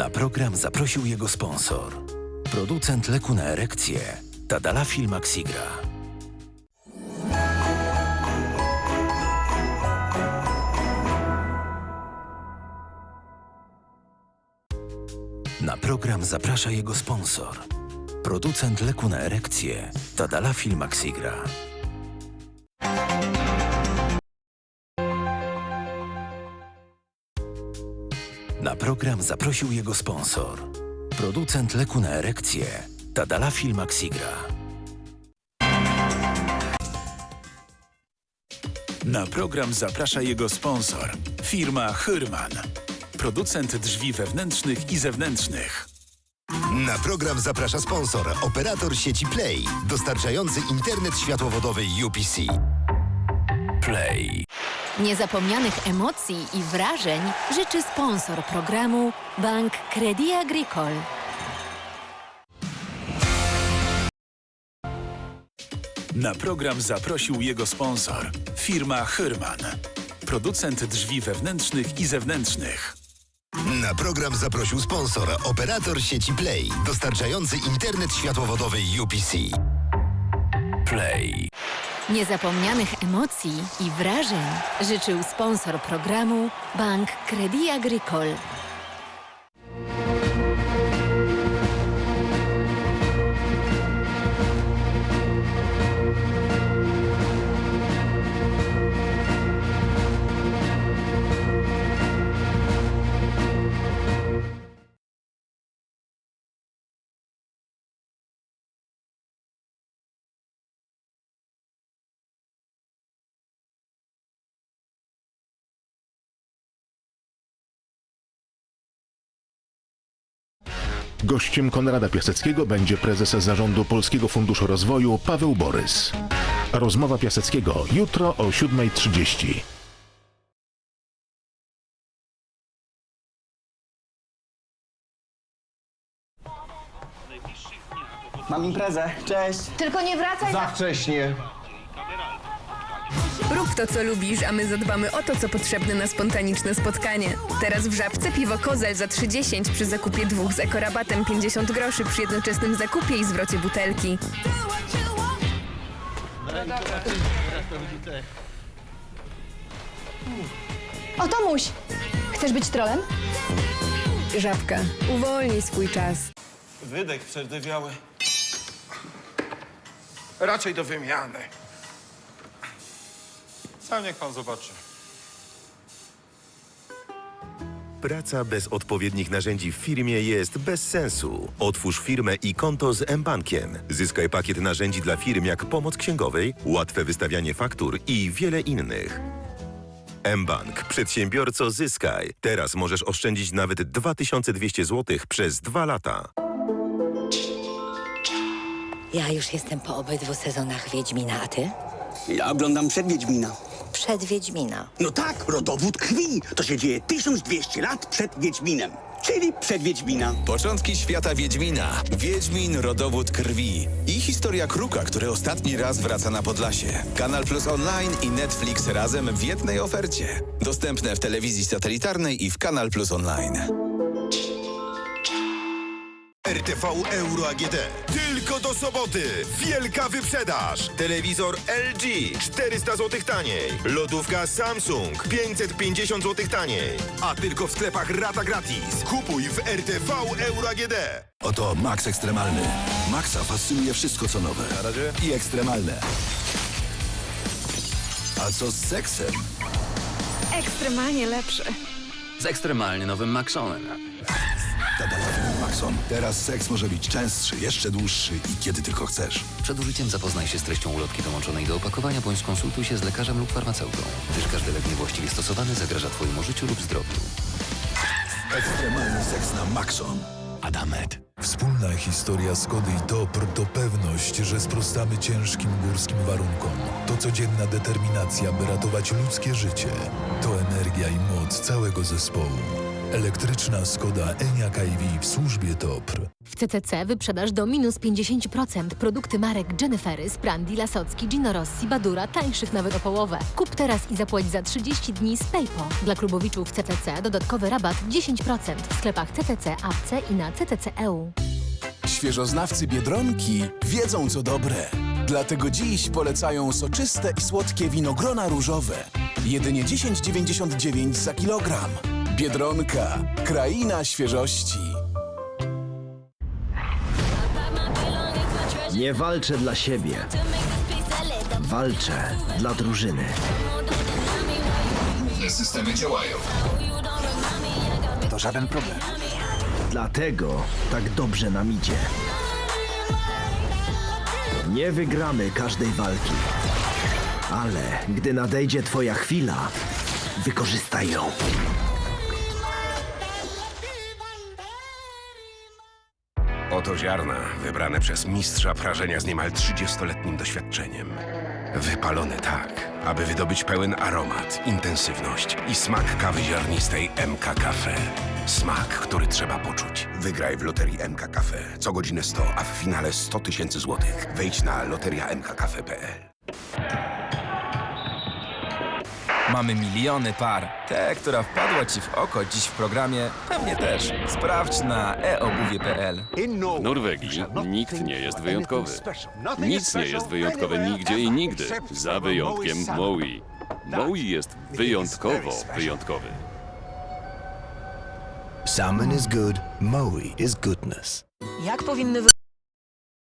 Na program zaprosił jego sponsor. Producent leku na erekcję Tadalafil Maxigra. Na program zaprasza jego sponsor. Producent leku na erekcję Tadalafil Maxigra. Program zaprosił jego sponsor. Producent leku na erekcję Tadalafil Maxigra. Na program zaprasza jego sponsor, firma Hyrman. Producent drzwi wewnętrznych i zewnętrznych. Na program zaprasza sponsor, operator sieci Play, dostarczający internet światłowodowy UPC. Play. Niezapomnianych emocji i wrażeń życzy sponsor programu Bank Credit Agricole. Na program zaprosił jego sponsor, firma Hyrman. Producent drzwi wewnętrznych i zewnętrznych. Na program zaprosił sponsor, operator sieci Play, dostarczający internet światłowodowy UPC. Play. Niezapomnianych emocji i wrażeń życzył sponsor programu Bank Credit Agricole. Gościem Konrada Piaseckiego będzie prezes zarządu Polskiego Funduszu Rozwoju Paweł Borys. Rozmowa Piaseckiego jutro o 7.30. Mam imprezę, cześć! Tylko nie wracaj Za wcześnie! Rób to, co lubisz, a my zadbamy o to, co potrzebne na spontaniczne spotkanie. Teraz w Żabce piwo Kozel za 3,10 przy zakupie dwóch z ekorabatem 50 groszy przy jednoczesnym zakupie i zwrocie butelki. O Tomuś! Chcesz być trolem? Żabka, uwolnij swój czas. Wydech przerdzewiały. Raczej do wymiany. Sam niech pan zobaczy. Praca bez odpowiednich narzędzi w firmie jest bez sensu. Otwórz firmę i konto z mBankiem. Zyskaj pakiet narzędzi dla firm jak pomoc księgowej, łatwe wystawianie faktur i wiele innych. mBank. Przedsiębiorco zyskaj. Teraz możesz oszczędzić nawet 2200 zł przez dwa lata. Ja już jestem po obydwu sezonach Wiedźmina, a ty? Ja oglądam przed Wiedźmina. Przed Wiedźmina. No tak, rodowód krwi. To się dzieje 1200 lat przed Wiedźminem. Czyli przed Wiedźmina. Początki świata Wiedźmina. Wiedźmin, rodowód krwi. I historia kruka, który ostatni raz wraca na Podlasie. Kanal Plus Online i Netflix razem w jednej ofercie. Dostępne w telewizji satelitarnej i w Kanal Plus Online. RTV Euro AGD. Tylko do soboty. Wielka wyprzedaż. Telewizor LG 400 zł taniej. Lodówka Samsung 550 zł taniej. A tylko w sklepach rata gratis. Kupuj w RTV Euro AGD. Oto Max Ekstremalny. Maxa fascynuje wszystko co nowe. Na razie. I ekstremalne. A co z seksem? Ekstremalnie lepszy. Z ekstremalnie nowym Maxonem. Maxon. Teraz seks może być częstszy, jeszcze dłuższy i kiedy tylko chcesz. Przed użyciem zapoznaj się z treścią ulotki dołączonej do opakowania bądź skonsultuj się z lekarzem lub farmaceutą, gdyż każdy lek niewłaściwie stosowany zagraża Twojemu życiu lub zdrowiu. Ekstremalny seks na Maxon. Adamet. Wspólna historia Skody i Topr to pewność, że sprostamy ciężkim górskim warunkom. To codzienna determinacja, by ratować ludzkie życie. To energia i moc całego zespołu. Elektryczna Skoda Enyaq iV w służbie TOPR. W CCC wyprzedaż do minus 50%. Produkty marek Jennifery, Sprandi, Lasocki, Gino Rossi, Badura, tańszych nawet o połowę. Kup teraz i zapłać za 30 dni z PayPo. Dla klubowiczów CCC dodatkowy rabat 10% w sklepach CCC, Apce i na CCC EU. Świeżoznawcy Biedronki wiedzą co dobre. Dlatego dziś polecają soczyste i słodkie winogrona różowe. Jedynie 10,99 za kilogram. Biedronka. Kraina świeżości. Nie walczę dla siebie. Walczę dla drużyny. Te systemy działają. To żaden problem. Dlatego tak dobrze nam idzie. Nie wygramy każdej walki. Ale gdy nadejdzie twoja chwila, wykorzystaj ją. Oto ziarna wybrane przez mistrza prażenia z niemal 30-letnim doświadczeniem. Wypalone tak, aby wydobyć pełen aromat, intensywność i smak kawy ziarnistej MK Cafe. Smak, który trzeba poczuć. Wygraj w loterii MK Cafe. Co godzinę 100, a w finale 100 tysięcy złotych. Wejdź na loteriamkcafe.pl. Mamy miliony par. Te, która wpadła Ci w oko dziś w programie, pewnie też. Sprawdź na eobuwie.pl. W Norwegii nikt nie jest wyjątkowy. Nic nie jest wyjątkowe nigdzie i nigdy, za wyjątkiem Maui. Maui jest wyjątkowo wyjątkowy. Salmon is good, Maui is goodness. Jak powinny wy...